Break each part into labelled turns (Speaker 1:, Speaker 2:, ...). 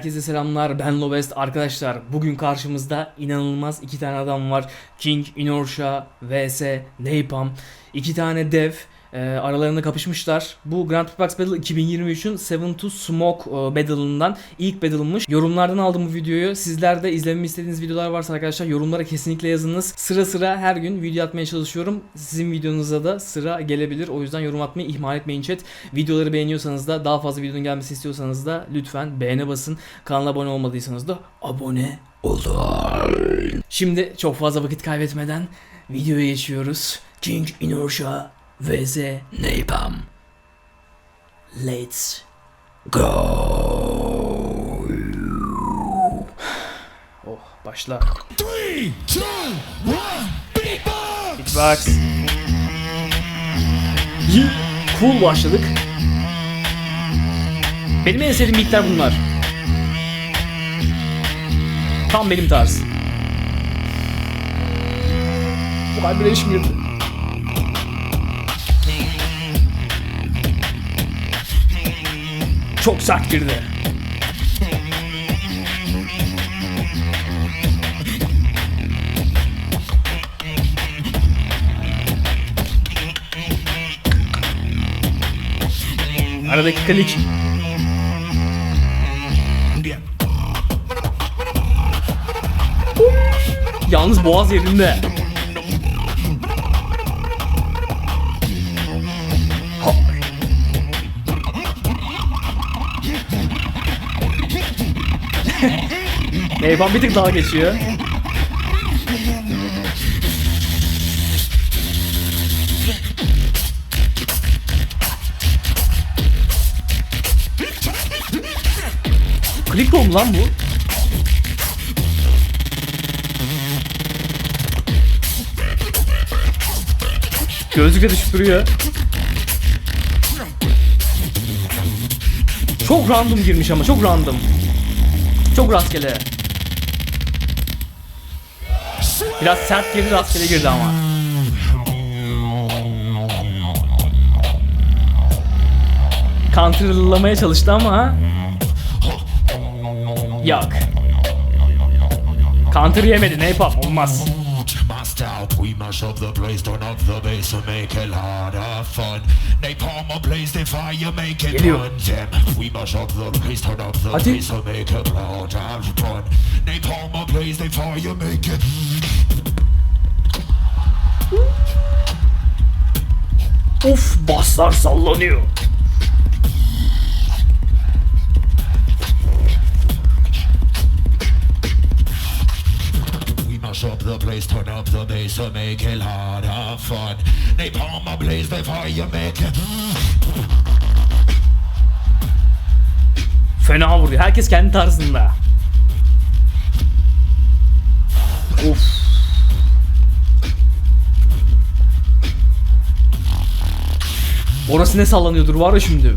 Speaker 1: Herkese selamlar. Ben Lobest. Arkadaşlar bugün karşımızda inanılmaz iki tane adam var. King, Inortia, vs Napalm. İki tane dev e, aralarında kapışmışlar. Bu Grand Prix Box Battle 2023'ün Seven to Smoke e, Battle'ından ilk battle'mış. Yorumlardan aldım bu videoyu. Sizler de izlememi istediğiniz videolar varsa arkadaşlar yorumlara kesinlikle yazınız. Sıra sıra her gün video atmaya çalışıyorum. Sizin videonuza da sıra gelebilir. O yüzden yorum atmayı ihmal etmeyin chat. Videoları beğeniyorsanız da daha fazla videonun gelmesi istiyorsanız da lütfen beğene basın. Kanala abone olmadıysanız da abone olun. Şimdi çok fazla vakit kaybetmeden videoya geçiyoruz. King Inertia vs Napalm. Let's go. Oh başla.
Speaker 2: Three, two, one, beatbox!
Speaker 1: Beatbox. Yi- Cool başladık. Benim en sevdiğim beatler bunlar. Tam benim tarz. Bu kalbine işim girdi. Çok sert girdi. Aradaki klik. Yalnız boğaz yerinde. Eyvan bir tık daha geçiyor. Klik mu lan bu? Gözlükle düşüp duruyor. Çok random girmiş ama çok random. Çok rastgele. Biraz sert girdi rastgele girdi ama. Counterlamaya çalıştı ama Yok. Counter yemedi ne yapalım olmaz.
Speaker 2: We mash up the place, turn up the bass and make it harder fun. Napalm a blaze, the fire, make it. Them, we mash up the place, turn up the bass and make it harder fun.
Speaker 1: Uf baslar sallanıyor.
Speaker 2: Mash up the place, turn up the bass and make it harder fun. Napalm a blaze, the fire, make it.
Speaker 1: Fena vuruyor. Herkes kendi tarzında. Of. Orası ne sallanıyordur var ya şimdi.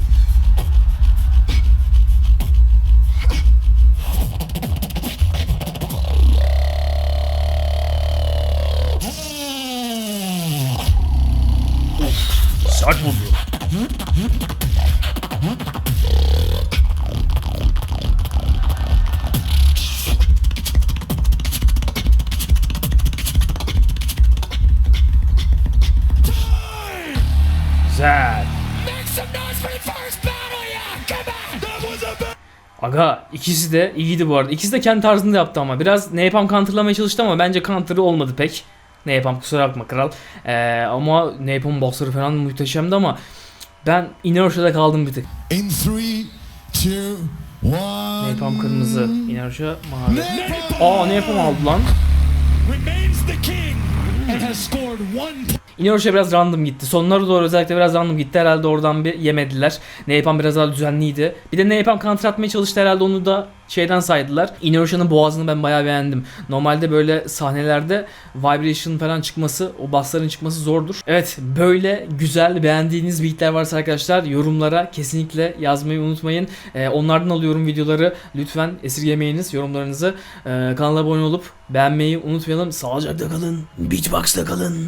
Speaker 1: Sert vuruyor.
Speaker 2: Bad
Speaker 1: Aga ikisi de iyiydi bu arada. İkisi de kendi tarzında yaptı ama. Biraz Napalm counterlamaya çalıştı ama bence counter'ı olmadı pek. Napalm kusura bakma kral. Ee, ama Napalm boxları falan muhteşemdi ama ben Inertia'da kaldım bir tık.
Speaker 2: In three, two, one.
Speaker 1: Napalm kırmızı, Inertia mavi. Aa Napalm aldı lan. Inertia biraz random gitti. Sonlara doğru özellikle biraz random gitti. Herhalde oradan bir yemediler. Napalm biraz daha düzenliydi. Bir de Napalm counter atmaya çalıştı herhalde onu da şeyden saydılar. Inertia'nın boğazını ben bayağı beğendim. Normalde böyle sahnelerde vibration falan çıkması, o bassların çıkması zordur. Evet böyle güzel beğendiğiniz beatler varsa arkadaşlar yorumlara kesinlikle yazmayı unutmayın. Ee, onlardan alıyorum videoları. Lütfen esirgemeyiniz yorumlarınızı. Ee, kanala abone olup beğenmeyi unutmayalım. Sağlıcakla kalın. Beatbox'ta kalın.